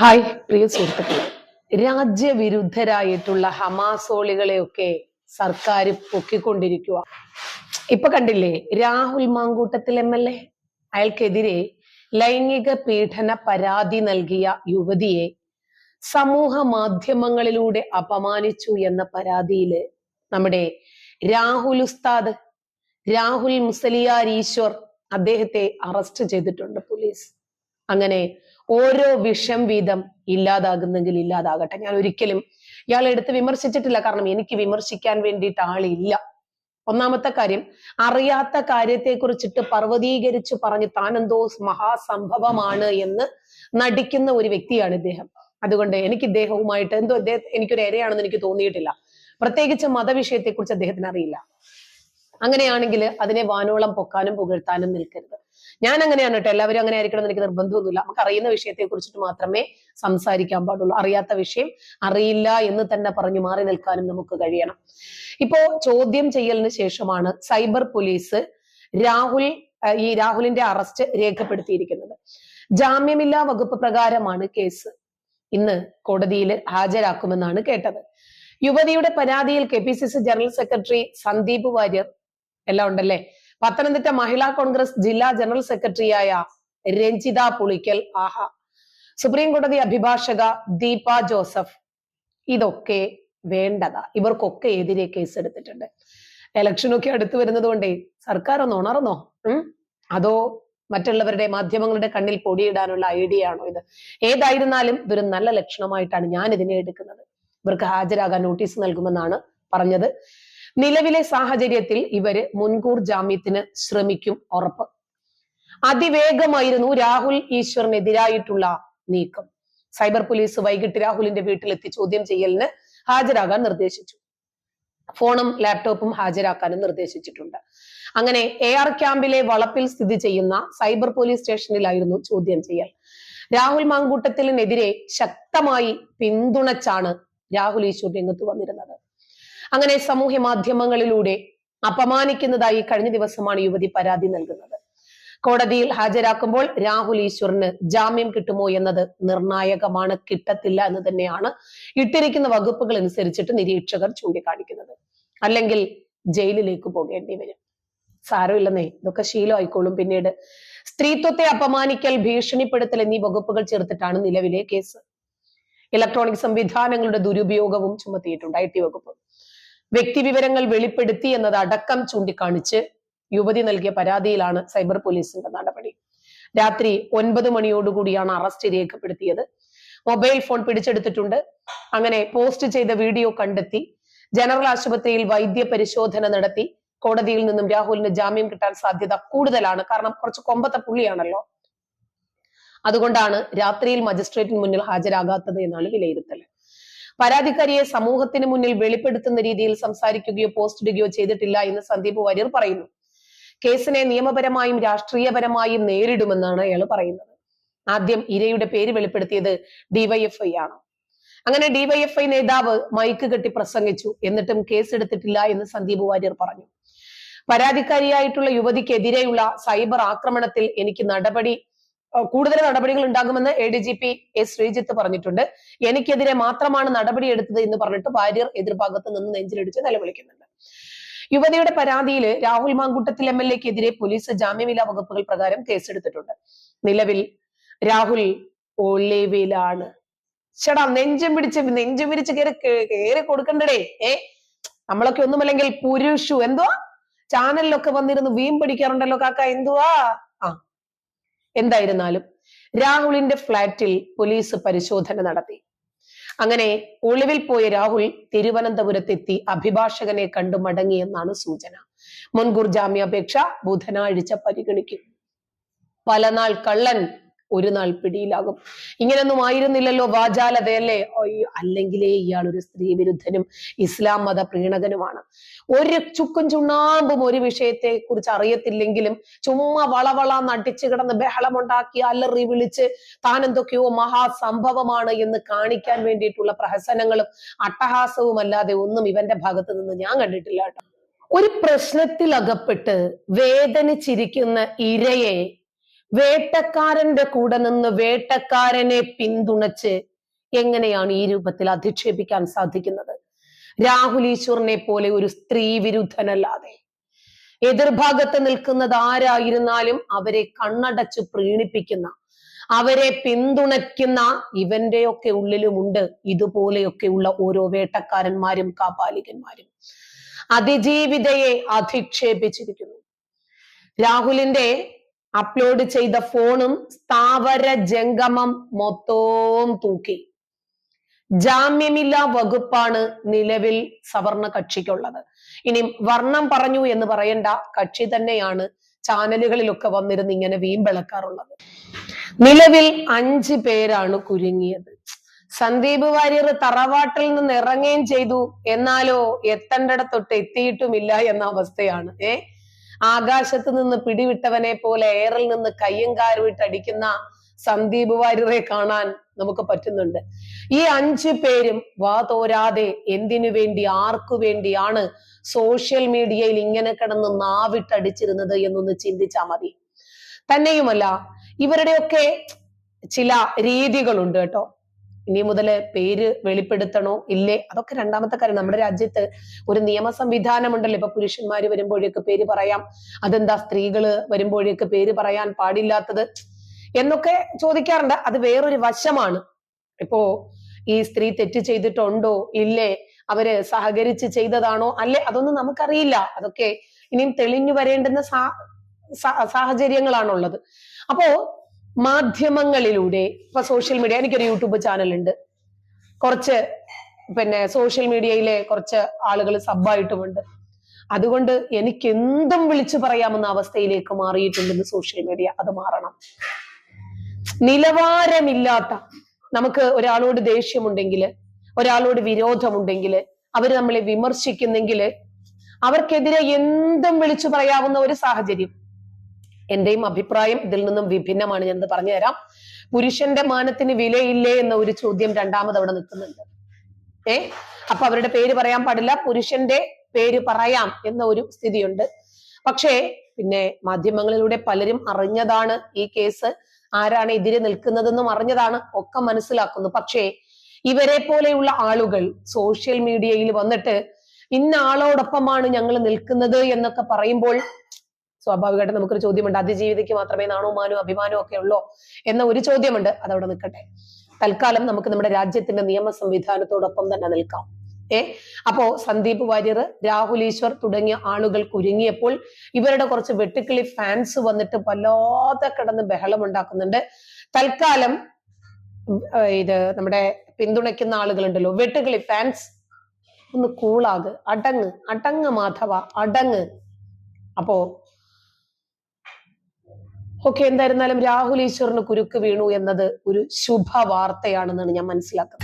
Hi പ്രിയ സുഹൃത്തുക്കളെ. രാജ്യവിരുദ്ധരായിട്ടുള്ള ഹമാസോളികളെയൊക്കെ സർക്കാർ പൊക്കിക്കൊണ്ടിരിക്കുക ഇപ്പൊ കണ്ടില്ലേ Rahul Mamkootathil M L A. അയാൾക്കെതിരെ ലൈംഗിക പീഡന പരാതി നൽകിയ യുവതിയെ സമൂഹ മാധ്യമങ്ങളിലൂടെ അപമാനിച്ചു എന്ന പരാതിയിൽ നമ്മുടെ രാഹുൽ ഉസ്താദ് രാഹുൽ മുസലിയാർ ഈശ്വർ അദ്ദേഹത്തെ അറസ്റ്റ് ചെയ്തിട്ടുണ്ട് പോലീസ്. അങ്ങനെ ഓരോ വിഷം വീതം ഇല്ലാതാകുന്നെങ്കിൽ ഇല്ലാതാകട്ടെ. ഞാൻ ഒരിക്കലും ഇയാളെ എടുത്ത് വിമർശിച്ചിട്ടില്ല. കാരണം എനിക്ക് വിമർശിക്കാൻ വേണ്ടിയിട്ട് ആളില്ല. ഒന്നാമത്തെ കാര്യം അറിയാത്ത കാര്യത്തെ കുറിച്ചിട്ട് പർവതീകരിച്ചു പറഞ്ഞ് എന്തോ മഹാസംഭവമാണ് എന്ന് നടിക്കുന്ന ഒരു വ്യക്തിയാണ് ഇദ്ദേഹം. അതുകൊണ്ട് എനിക്ക് ഇദ്ദേഹവുമായിട്ട് എന്തോ അദ്ദേഹം എനിക്കൊരു ഇരയാണെന്ന് എനിക്ക് തോന്നിയിട്ടില്ല. പ്രത്യേകിച്ച് മതവിഷയത്തെക്കുറിച്ച് അദ്ദേഹത്തിന് അറിയില്ല. അങ്ങനെയാണെങ്കിൽ അതിനെ വാനോളം പൊക്കാനും പുകഴ്ത്താനും നിൽക്കരുത്. ഞാൻ അങ്ങനെയാണ് കേട്ടോ. എല്ലാവരും അങ്ങനെ ആയിരിക്കണം എന്ന് എനിക്ക് നിർബന്ധമൊന്നുമില്ല. നമുക്ക് അറിയുന്ന വിഷയത്തെ കുറിച്ചിട്ട് മാത്രമേ സംസാരിക്കാൻ പാടുള്ളൂ. അറിയാത്ത വിഷയം അറിയില്ല എന്ന് തന്നെ പറഞ്ഞു മാറി നിൽക്കാനും നമുക്ക് കഴിയണം. ഇപ്പോ ചോദ്യം ചെയ്യലിന് ശേഷമാണ് സൈബർ പോലീസ് രാഹുൽ ഈ രാഹുലിന്റെ അറസ്റ്റ് രേഖപ്പെടുത്തിയിരിക്കുന്നത്. ജാമ്യമില്ലാ വകുപ്പ് പ്രകാരമാണ് കേസ് ഇന്ന് കോടതിയിൽ ഹാജരാക്കുമെന്നാണ് കേട്ടത്. യുവതിയുടെ പരാതിയിൽ K P C C general secretary Sandeep Warrier എല്ലാം ഉണ്ടല്ലേ? പത്തനംതിട്ട മഹിളാ കോൺഗ്രസ് ജില്ലാ ജനറൽ സെക്രട്ടറിയായ രഞ്ജിത പുളിക്കൽ. ആഹ. സുപ്രീം കോടതി അഭിഭാഷക ദീപ ജോസഫ്. ഇതൊക്കെ വേണ്ടതാ. ഇവർക്കൊക്കെ എതിരെ കേസ് എടുത്തിട്ടുണ്ട്. ഇലക്ഷനൊക്കെ അടുത്തു വരുന്നത് കൊണ്ടേ സർക്കാർ ഒന്ന് ഉണർന്നോ? ഉം? അതോ മറ്റുള്ളവരുടെ മാധ്യമങ്ങളുടെ കണ്ണിൽ പൊടിയിടാനുള്ള ഐഡിയ ആണോ ഇത്? ഏതായിരുന്നാലും ഇതൊരു നല്ല ലക്ഷണമായിട്ടാണ് ഞാൻ ഇതിനെ എടുക്കുന്നത്. ഇവർക്ക് ഹാജരാകാൻ നോട്ടീസ് നൽകുമെന്നാണ് പറഞ്ഞത്. നിലവിലെ സാഹചര്യത്തിൽ ഇവർ മുൻകൂർ ജാമ്യത്തിന് ശ്രമിക്കും ഉറപ്പ്. അതിവേഗമായിരുന്നു രാഹുൽ ഈശ്വറിനെതിരായിട്ടുള്ള നീക്കം. സൈബർ പോലീസ് വൈകിട്ട് രാഹുലിന്റെ വീട്ടിലെത്തി ചോദ്യം ചെയ്യലിന് ഹാജരാകാൻ നിർദ്ദേശിച്ചു. ഫോണും ലാപ്ടോപ്പും ഹാജരാക്കാനും നിർദ്ദേശിച്ചിട്ടുണ്ട്. അങ്ങനെ എ ആർ ക്യാമ്പിലെ വളപ്പിൽ സ്ഥിതി ചെയ്യുന്ന സൈബർ പോലീസ് സ്റ്റേഷനിലായിരുന്നു ചോദ്യം ചെയ്യൽ. രാഹുൽ മാങ്കൂട്ടത്തിനെതിരെ ശക്തമായി പിന്തുണച്ചാണ് രാഹുൽ ഈശ്വർ രംഗത്ത് വന്നിരുന്നത്. അങ്ങനെ സമൂഹ മാധ്യമങ്ങളിലൂടെ അപമാനിക്കുന്നതായി കഴിഞ്ഞ ദിവസമാണ് യുവതി പരാതി നൽകുന്നത്. കോടതിയിൽ ഹാജരാക്കുമ്പോൾ രാഹുൽ ഈശ്വറിന് ജാമ്യം കിട്ടുമോ എന്നത് നിർണായകമാണ് കിട്ടത്തില്ല എന്ന് തന്നെയാണ് ഇട്ടിരിക്കുന്ന വകുപ്പുകൾ അനുസരിച്ചിട്ട് നിരീക്ഷകർ ചൂണ്ടിക്കാണിക്കുന്നത്. അല്ലെങ്കിൽ ജയിലിലേക്ക് പോകേണ്ടി വരും. സാരമില്ലെന്നേ ഇതൊക്കെ ശീലമായിക്കോളും. പിന്നീട് സ്ത്രീത്വത്തെ അപമാനിക്കൽ ഭീഷണിപ്പെടുത്തൽ എന്നീ വകുപ്പുകൾ ചേർത്തിട്ടാണ് നിലവിലെ കേസ്. ഇലക്ട്രോണിക് സംവിധാനങ്ങളുടെ ദുരുപയോഗവും ചുമത്തിയിട്ടുണ്ട് ഐ ടി വകുപ്പ്. വ്യക്തിവിവരങ്ങൾ വെളിപ്പെടുത്തി എന്നത് അടക്കം ചൂണ്ടിക്കാണിച്ച് യുവതി നൽകിയ പരാതിയിലാണ് സൈബർ പോലീസിന്റെ നടപടി. രാത്രി ഒൻപത് മണിയോടുകൂടിയാണ് അറസ്റ്റ് രേഖപ്പെടുത്തിയത്. മൊബൈൽ ഫോൺ പിടിച്ചെടുത്തിട്ടുണ്ട്. അങ്ങനെ പോസ്റ്റ് ചെയ്ത വീഡിയോ കണ്ടെത്തി. ജനറൽ ആശുപത്രിയിൽ വൈദ്യ പരിശോധന നടത്തി. കോടതിയിൽ നിന്നും രാഹുലിന് ജാമ്യം കിട്ടാൻ സാധ്യത കൂടുതലാണ്. കാരണം കുറച്ച് കൊമ്പത്തെ പുള്ളിയാണല്ലോ. അതുകൊണ്ടാണ് രാത്രിയിൽ മജിസ്ട്രേറ്റിന് മുന്നിൽ ഹാജരാകാത്തത് എന്നാണ് വിലയിരുത്തൽ പരാതിക്കാരിയെ സമൂഹത്തിന് മുന്നിൽ വെളിപ്പെടുത്തുന്ന രീതിയിൽ സംസാരിക്കുകയോ പോസ്റ്റ് ഇടുകയോ ചെയ്തിട്ടില്ല എന്ന് സന്ദീപ് വാര്യർ പറയുന്നു. കേസിനെ നിയമപരമായും രാഷ്ട്രീയപരമായും നേരിടുമെന്നാണ് അയാൾ പറയുന്നത്. ആദ്യം ഇരയുടെ പേര് വെളിപ്പെടുത്തിയത് ഡിവൈഎഫ്ഐ ആണ്. അങ്ങനെ ഡിവൈഎഫ്ഐ നേതാവ് മൈക്ക് കെട്ടി പ്രസംഗിച്ചു എന്നിട്ടും കേസ് എടുത്തിട്ടില്ല എന്ന് സന്ദീപ് വാര്യർ പറഞ്ഞു. പരാതിക്കാരിയായിട്ടുള്ള യുവതിക്കെതിരെയുള്ള സൈബർ ആക്രമണത്തിൽ എനിക്ക് നടപടി കൂടുതൽ നടപടികൾ ഉണ്ടാകുമെന്ന് A D G P S Sreejith പറഞ്ഞിട്ടുണ്ട്. എനിക്കെതിരെ മാത്രമാണ് നടപടി എടുത്തത് എന്ന് പറഞ്ഞിട്ട് വാര്യർ എതിർഭാഗത്ത് നിന്ന് നെഞ്ചിലിടിച്ച് നിലവിളിക്കുന്നുണ്ട്. യുവതിയുടെ പരാതിയിൽ രാഹുൽ മാങ്കൂട്ടത്തിൽ എം എൽ എക്കെതിരെ പോലീസ് ജാമ്യമില്ലാ വകുപ്പുകൾ പ്രകാരം കേസെടുത്തിട്ടുണ്ട്. നിലവിൽ രാഹുൽ ഒളിവിലാണ്. ചേടാ നെഞ്ചും പിടിച്ച് നെഞ്ചും പിടിച്ച് കയറി കയറി കൊടുക്കണ്ടടേ. ഏ? നമ്മളൊക്കെ ഒന്നുമല്ലെങ്കിൽ പുരുഷു എന്തുവാ? ചാനലിലൊക്കെ വന്നിരുന്ന് വീം പിടിക്കാറുണ്ടല്ലോ കാക്ക എന്തുവാ? എന്തായിരുന്നാലും രാഹുലിന്റെ ഫ്ളാറ്റിൽ പോലീസ് പരിശോധന നടത്തി. അങ്ങനെ ഒളിവിൽ പോയ രാഹുൽ തിരുവനന്തപുരത്തെത്തി അഭിഭാഷകനെ കണ്ടു മടങ്ങിയെന്നാണ് സൂചന. മുൻകൂർ ജാമ്യാപേക്ഷ ബുധനാഴ്ച പരിഗണിക്കും. പലനാൾ കള്ളൻ ഒരു നാൾ പിടിയിലാകും. ഇങ്ങനൊന്നും ആയിരുന്നില്ലല്ലോ വാചാലതയല്ലേ? അല്ലെങ്കിലേ ഇയാൾ ഒരു സ്ത്രീ വിരുദ്ധനും ഇസ്ലാം മത പ്രീണകനുമാണ്. ഒരു ചുക്കും ചുണ്ണാമ്പും ഒരു വിഷയത്തെ കുറിച്ച് അറിയത്തില്ലെങ്കിലും ചുമ്മാ വളവള നടിച്ചു കിടന്ന് ബഹളമുണ്ടാക്കി അലറി വിളിച്ച് താൻ എന്തൊക്കെയോ മഹാസംഭവമാണ് എന്ന് കാണിക്കാൻ വേണ്ടിയിട്ടുള്ള പ്രഹസനങ്ങളും അട്ടഹാസവും അല്ലാതെ ഒന്നും ഇവന്റെ ഭാഗത്ത് നിന്ന് ഞാൻ കണ്ടിട്ടില്ല കേട്ടോ. ഒരു പ്രശ്നത്തിൽ അകപ്പെട്ട് വേദനിച്ചിരിക്കുന്ന ഇരയെ വേട്ടക്കാരന്റെ കൂടെ നിന്ന് വേട്ടക്കാരനെ പിന്തുണച്ച് എങ്ങനെയാണ് ഈ രൂപത്തിൽ അധിക്ഷേപിക്കാൻ സാധിക്കുന്നത്? രാഹുൽ ഈശ്വറിനെ പോലെ ഒരു സ്ത്രീ വിരുദ്ധനല്ലാതെ എതിർഭാഗത്ത് നിൽക്കുന്നത് ആരായിരുന്നാലും അവരെ കണ്ണടച്ച് പ്രീണിപ്പിക്കുന്ന അവരെ പിന്തുണയ്ക്കുന്ന ഇവന്റെയൊക്കെ ഉള്ളിലുമുണ്ട് ഇതുപോലെയൊക്കെയുള്ള ഓരോ വേട്ടക്കാരന്മാരും കാപാലികന്മാരും. അതിജീവിതയെ അധിക്ഷേപിച്ചിരിക്കുന്നു. രാഹുലിന്റെ അപ്ലോഡ് ചെയ്ത ഫോണും സ്ഥാവര ജംഗമം മൊത്തവും തൂക്കി. ജാമ്യമില്ലാ വകുപ്പാണ് നിലവിൽ സവർണ കക്ഷിക്കുള്ളത് ഇനി വർണം പറഞ്ഞു എന്ന് പറയേണ്ട കക്ഷി തന്നെയാണ് ചാനലുകളിലൊക്കെ വന്നിരുന്ന് ഇങ്ങനെ വീമ്പിളക്കാറുള്ളത് നിലവിൽ അഞ്ച് പേരാണ് കുരുങ്ങിയത്. സന്ദീപ് വാര്യർ തറവാട്ടിൽ നിന്ന് ഇറങ്ങുകയും ചെയ്തു. എന്നാലോ എത്തേണ്ടിടത്തൊട്ട് എത്തിയിട്ടുമില്ല എന്ന അവസ്ഥയാണ്. ഏ? ആകാശത്ത് നിന്ന് പിടിവിട്ടവനെ പോലെ എയറിൽ നിന്ന് കയ്യും കാലുവിട്ട് അടിക്കുന്ന സന്ദീപ് വാര്യരെ കാണാൻ നമുക്ക് പറ്റുന്നുണ്ട്. ഈ അഞ്ചു പേരും വാ തോരാതെ എന്തിനു വേണ്ടി ആർക്കു വേണ്ടിയാണ് സോഷ്യൽ മീഡിയയിൽ ഇങ്ങനെ കിടന്ന് നാവിട്ടടിച്ചിരുന്നത് എന്നൊന്ന് ചിന്തിച്ചാൽ മതി. തന്നെയുമല്ല ഇവരുടെയൊക്കെ ചില രീതികളുണ്ട് കേട്ടോ. ഇനി മുതൽ പേര് വെളിപ്പെടുത്തണോ ഇല്ലേ? അതൊക്കെ രണ്ടാമത്തെ കാര്യം. നമ്മുടെ രാജ്യത്ത് ഒരു നിയമ സംവിധാനം ഉണ്ടല്ലോ ഇപ്പൊ പുരുഷന്മാര് വരുമ്പോഴേക്ക് പേര് പറയാം. അതെന്താ? സ്ത്രീകൾ വരുമ്പോഴേക്ക് പേര് പറയാൻ പാടില്ലാത്തത് എന്നൊക്കെ ചോദിക്കാറുണ്ട്. അത് വേറൊരു വശമാണ്. ഇപ്പോ ഈ സ്ത്രീ തെറ്റ് ചെയ്തിട്ടുണ്ടോ? ഇല്ലേ? അവർ സഹകരിച്ച് ചെയ്തതാണോ? അല്ലെ? അതൊന്നും നമുക്കറിയില്ല. അതൊക്കെ ഇനിയും തെളിഞ്ഞു വരേണ്ടുന്ന സാഹചര്യങ്ങളാണുള്ളത്. അപ്പോ മാധ്യമങ്ങളിലൂടെ ഇപ്പൊ സോഷ്യൽ മീഡിയ എനിക്കൊരു യൂട്യൂബ് ചാനൽ ഉണ്ട് കുറച്ച് പിന്നെ സോഷ്യൽ മീഡിയയിലെ കുറച്ച് ആളുകൾ സബ്ബായിട്ടുമുണ്ട് അതുകൊണ്ട് എനിക്ക് എന്തും വിളിച്ചു പറയാമെന്ന അവസ്ഥയിലേക്ക് മാറിയിട്ടുണ്ടെന്ന് സോഷ്യൽ മീഡിയ അത് മാറണം. നിലവാരമില്ലാത്ത നമുക്ക് ഒരാളോട് ദേഷ്യമുണ്ടെങ്കിൽ ഒരാളോട് വിരോധമുണ്ടെങ്കിൽ അവർ നമ്മളെ വിമർശിക്കുന്നെങ്കിൽ അവർക്കെതിരെ എന്തും വിളിച്ചു പറയാവുന്ന ഒരു സാഹചര്യം എന്റെയും അഭിപ്രായം ഇതിൽ നിന്നും വിഭിന്നമാണ്. ഞാൻ പറഞ്ഞു തരാം പുരുഷന്റെ മാനത്തിന് വിലയില്ലേ എന്ന ഒരു ചോദ്യം രണ്ടാമത് അവിടെ നിൽക്കുന്നുണ്ട്. ഏ? അപ്പൊ അവരുടെ പേര് പറയാൻ പാടില്ല. പുരുഷന്റെ പേര് പറയാം എന്ന ഒരു സ്ഥിതിയുണ്ട്. പക്ഷേ പിന്നെ മാധ്യമങ്ങളിലൂടെ പലരും അറിഞ്ഞതാണ് ഈ കേസ്. ആരാണ് എതിരെ നിൽക്കുന്നതെന്നും അറിഞ്ഞതാണ്. ഒക്കെ മനസ്സിലാക്കുന്നു. പക്ഷേ ഇവരെ പോലെയുള്ള ആളുകൾ സോഷ്യൽ മീഡിയയിൽ വന്നിട്ട് ഇന്ന ആളോടൊപ്പമാണ് ഞങ്ങൾ നിൽക്കുന്നത് എന്നൊക്കെ പറയുമ്പോൾ സ്വാഭാവികമായിട്ട് നമുക്കൊരു ചോദ്യമുണ്ട്. അതിജീവിതയ്ക്ക് മാത്രമേ നാണവുമാനവും അഭിമാനവും ഒക്കെ ഉള്ളോ എന്ന ഒരു ചോദ്യമുണ്ട്. അതവിടെ നിൽക്കട്ടെ. തൽക്കാലം നമുക്ക് നമ്മുടെ രാജ്യത്തിന്റെ നിയമ സംവിധാനത്തോടൊപ്പം തന്നെ നിൽക്കാം. ഏ? അപ്പോ സന്ദീപ് വാര്യർ രാഹുൽ ഈശ്വർ തുടങ്ങിയ ആളുകൾ കുരുങ്ങിയപ്പോൾ ഇവരുടെ കുറച്ച് വെട്ടുക്കിളി ഫാൻസ് വന്നിട്ട് വല്ലാതെ കിടന്ന് ബഹളം ഉണ്ടാക്കുന്നുണ്ട്. തൽക്കാലം ഇത് നമ്മുടെ പിന്തുണയ്ക്കുന്ന ആളുകളുണ്ടല്ലോ. വെട്ടുകിളി ഫാൻസ് ഒന്ന് കൂളാക് അടങ്ങ്. അടങ്ങ് മാധവ. അടങ്ങ്. അപ്പോ ഓക്കെ എന്തായിരുന്നാലും രാഹുൽ ഈശ്വറിന് കുരുക്ക് വീണു എന്നത് ഒരു ശുഭ വാർത്തയാണെന്നാണ് ഞാൻ മനസ്സിലാക്കുന്നത്.